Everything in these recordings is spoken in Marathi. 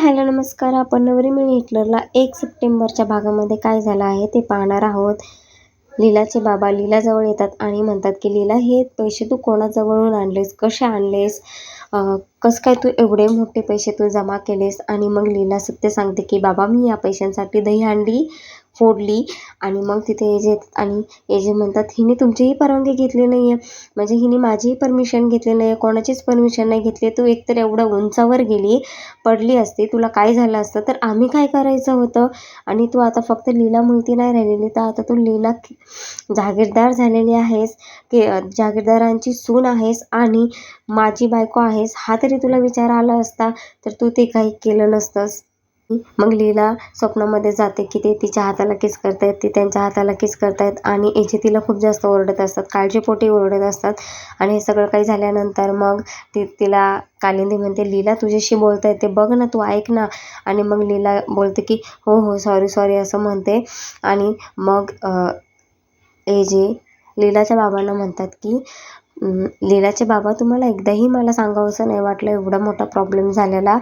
हॅलो नमस्कार. आपण नवरी मिळी हिटलरला एक सप्टेंबरच्या भागामध्ये काय झालं आहे ते पाहणार आहोत. लीलाचे बाबा लीलाजवळ येतात आणि म्हणतात की लीला हे पैसे तू कोणाजवळून आणलेस? कसे आणलेस? कसं काय तू एवढे मोठे पैसे तू जमा केलेस? आणि मग लीला सत्य सांगते की बाबा मी या पैशांसाठी दहीहंडी फोडली आणि मग तिथे एजे आणि एजे म्हणतात हिने तुमचीही परवानगी घेतली नाही आहे म्हणजे हिने माझीही परमिशन घेतली नाही आहे कोणाचीच परमिशन नाही घेतली. तू एकतर एवढं उंचावर गेली पडली असती तुला काय झालं असतं तर आम्ही काय करायचं होतं? आणि तू आता फक्त लीला मुलती नाही राहिलेली तर आता तू लीला जागीरदार झालेली आहेस की जागीरदारांची सून आहेस आणि माझी बायको आहेस हा तरी तुला विचार आला असता तर तू ते काही केलं नसतंस. मग लीला स्वप्नामध्ये जाते की ते तिच्या हाताला किस करतायत ती त्यांच्या हाताला किस करतायत आणि एजे तिला खूप जास्त ओरडत असतात काळजीपोटी ओरडत असतात. आणि हे सगळं काही झाल्यानंतर मग ती तिला कालिंदी म्हणते लीला तुझ्याशी बोलता येते बघ ना तू ऐक ना. आणि मग लीला बोलते की हो हो सॉरी सॉरी असं म्हणते. आणि मग एजे लीलाच्या बाबांना म्हणतात की लीलाचे बाबा तुम्हाला एकदाही मला सांगावंसं नाही वाटलं एवढा मोठा प्रॉब्लेम झालेला.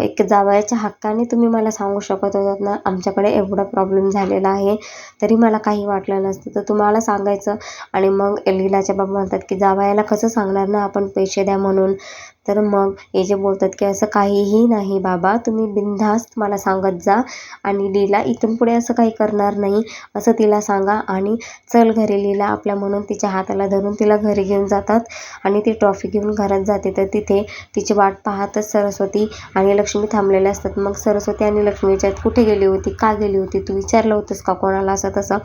एक जावयाच्या हक्काने तुम्ही मला सांगू शकत होतात ना आमच्याकडे एवढा प्रॉब्लेम झालेला आहे तरी मला काही वाटलं नसतं. तर तुम्हाला सांगायचं आणि मग लीलाच्या बाबा म्हणतात की जावयाला कसं सांगणार ना आपण पैसे द्या म्हणून. तर मग हे जे बोलतात की असं काहीही नाही बाबा तुम्ही बिनधास्त मला सांगत जा आणि लीला इथून पुढे असं काही करणार नाही असं तिला सांगा आणि चल घरी. लीला आपल्या म्हणून तिच्या हाताला धरून तिला घरी घेऊन जातात आणि ती ट्रॉफी घेऊन घरात जाते. तर तिथे तिची वाट पाहतच सरस्वती आणि लक्ष्मी थांबलेल्या असतात. मग सरस्वती आणि लक्ष्मीच्या कुठे गेली होती का गेली होती तू विचारलं होतंस का कोणाला? असं तसं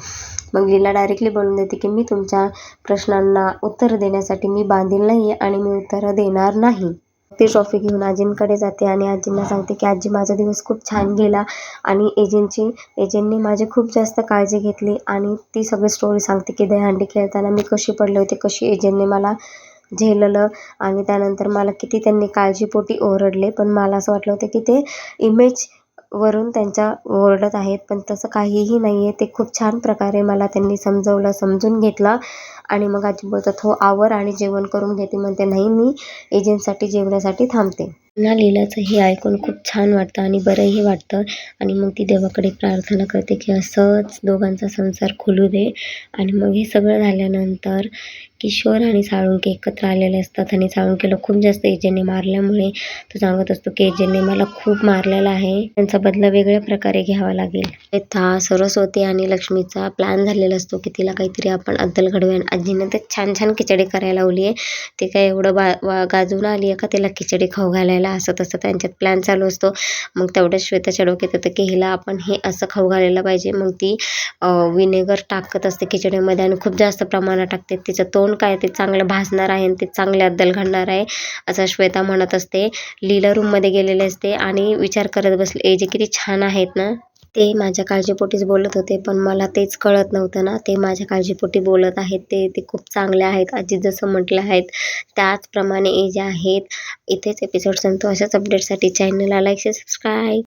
मग लीला डायरेक्टली बोलून देते की मी तुमच्या प्रश्नांना उत्तर देण्यासाठी मी बांधील नाही आहे आणि मी उत्तरं देणार नाही. ती ट्रॉफी घेऊन आजींकडे जाते आणि आजींना सांगते की आजी माझा दिवस खूप छान गेला आणि एजंटची एजंटनी माझी खूप जास्त काळजी घेतली आणि ती सगळी स्टोरी सांगते की दहीहंडी खेळताना मी कशी पडले होते कशी एजंटने मला झेललं आणि त्यानंतर मला किती त्यांनी काळजीपोटी ओरडले पण मला असं वाटलं होतं की ते इमेज वरून त्यांच्या ओरडत आहेत पण तसं काहीही नाही आहे ते खूप छान प्रकारे मला त्यांनी समजवलं समजून घेतलं आणि मग आजी बोलतात हो आवर आणि जेवण करून घेते. म्हणते नाही मी एजंटसाठी जेवण्यासाठी थांबते. ना लीलाचं हे ऐकून खूप छान वाटतं आणि बरंही वाटतं. आणि मग ती देवाकडे प्रार्थना करते की असंच दोघांचा संसार खुलू दे. आणि मग हे सगळं झाल्यानंतर किशोर आणि साळुंके एकत्र आलेले असतात. आणि साळुंकेला खूप जास्त एजेने मारल्यामुळे तो सांगत असतो की एजेने मला खूप मारलेला आहे. त्यांचा बदला वेगळ्या प्रकारे घ्यावा लागेल. था सरस्वती आणि लक्ष्मीचा प्लॅन झालेला असतो की तिला काहीतरी आपण अद्दल घडवूया. आजीने तर छान छान खिचडी करायला लावली आहे ते काय एवढं बा गाजून आली आहे का तिला खिचडी खाऊ घालायला असं तसं त्यांच्यात प्लॅन चालू असतो. मग तेवढ्याच श्वेताच्या डोक्यात येतं की हिला आपण हे असं खाऊ घालायला पाहिजे. मग ती विनेगर टाकत असते खिचडीमध्ये आणि खूप जास्त प्रमाणात टाकते. तिचं तोंड काय ते चांगलं भाजणार आहे आणि ते चांगले अद्दल घडणार आहे असं श्वेता म्हणत असते. लीला रूममध्ये गेलेले असते आणि विचार करत बसले ए जे किती छान आहेत ना. ते माझ्या काळजीपोटीच बोलत होते पण मला तेच कळत नव्हतं ना. ते माझ्या काळजीपोटी बोलत आहेत. ते ते खूप चांगले आहेत. आजी जसं म्हटलं आहेत त्याचप्रमाणे ए जे आहेत इथेच एपिसोड संपतो. अशाच अपडेटसाठी चॅनलला लाईक सबस्क्राईब